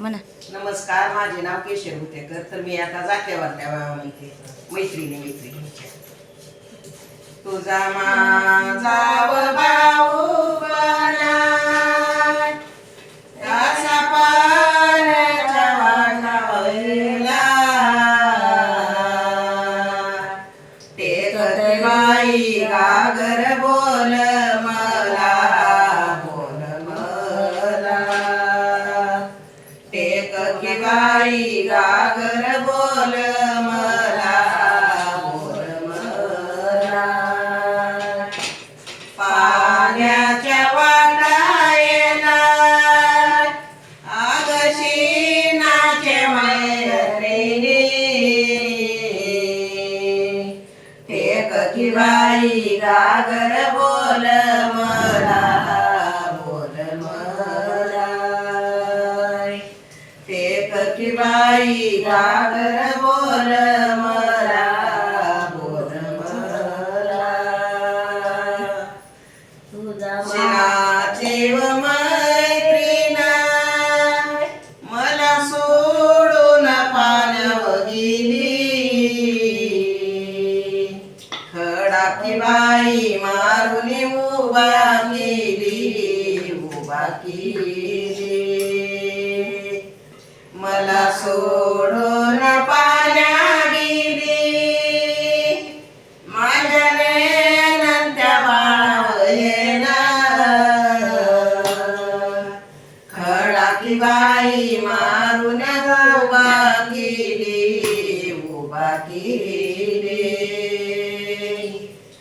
म्हणा नमस्कार माझे नाव केशर हुतेकर तर मी आता जात्यावरल्या म्हणते मैत्रिणी मैत्रिणीच्या. तुझा माझा भाऊ टेक की बाई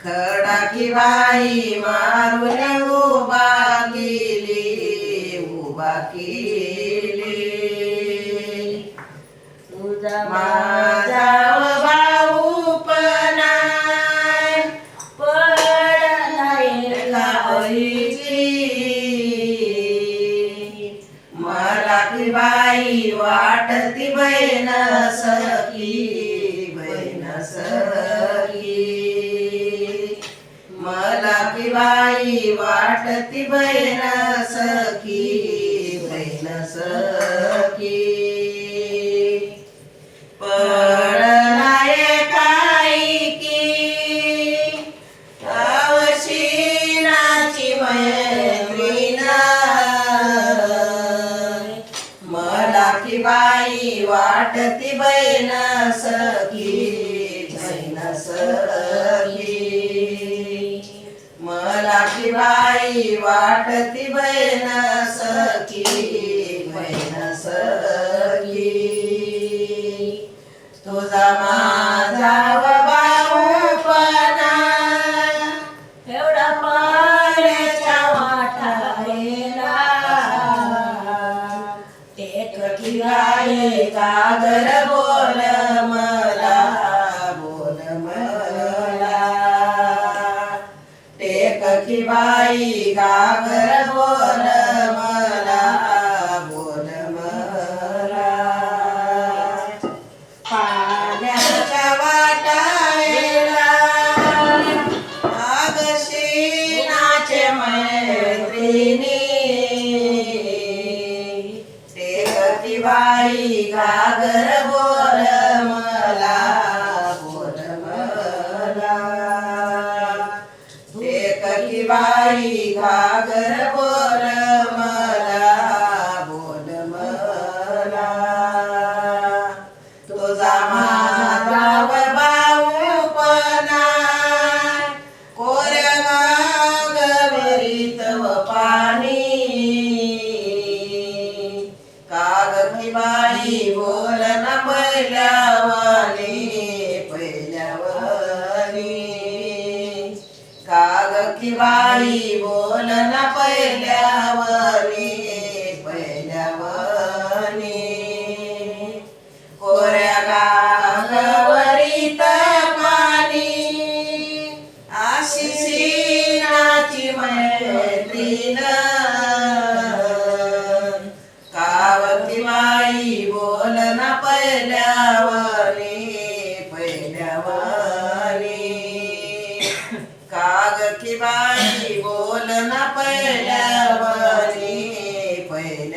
खडाकी बाई मारून उभा केली उभा केली. तुझा माझा भाऊ पणा मला की बाई वाटती बैन सकी बाई वाटती बहीण सखी बहीण सखी. पडलाय काय की आवशिनाची मैत्रीण. मला की बाई वाटती बहीण सखी बहीण सखी. मला बाई वाटती बैन सखी बैन सखी. तुझा मा बाई गागर बोल मला बोल मला पाण्याच्या वाटायला आगशी नाचे मैत्रिणी. टेकती बाई गागर बोल बाई कागदी बाई बोल न पहिल्यावानी पहिल्यावानी कोऱ्या गागवरीत पाणी आशिषीनाची मैत्रीण कावती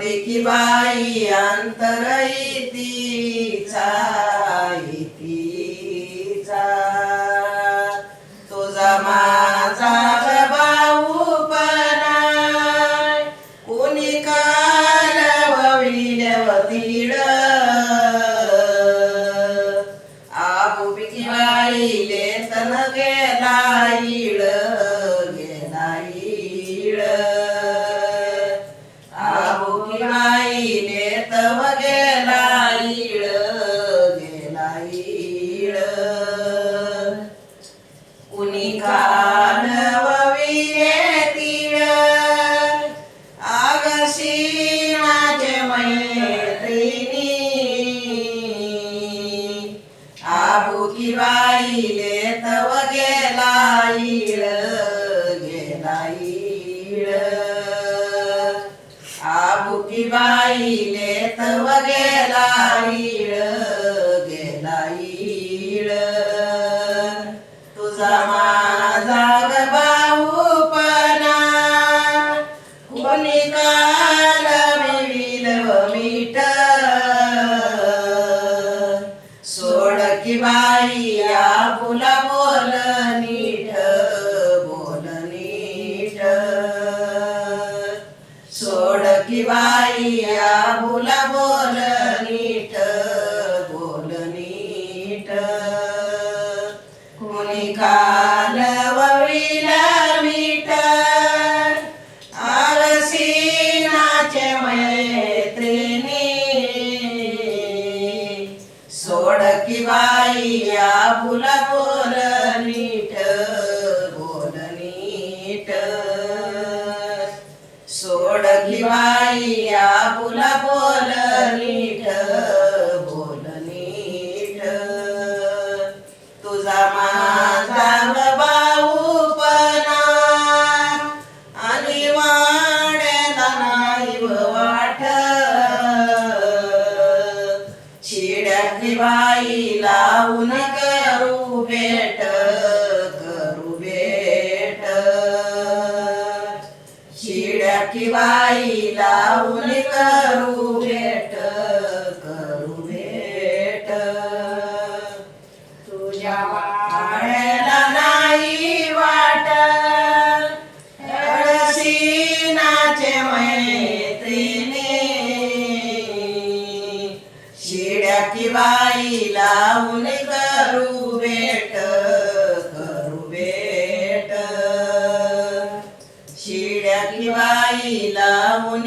देखी बाई अंतर ती आईळ आबुकी बाईले तव गेला బులగు जाऊन करू भेट करू भेट. तुझ्या पाण्याला नाही वाट रसिनाचे मैत्रिणी. शिड्या की बाई लावून करू भेट करू भेट. शिड्या की बाई लावून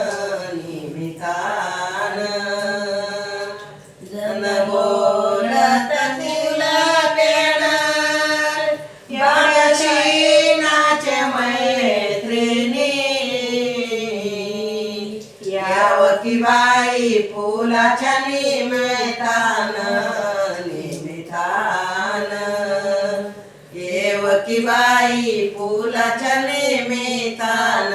सखीबाई फुलाच्या निमितान निमितान देवकीबाई फुलाच्या निमितान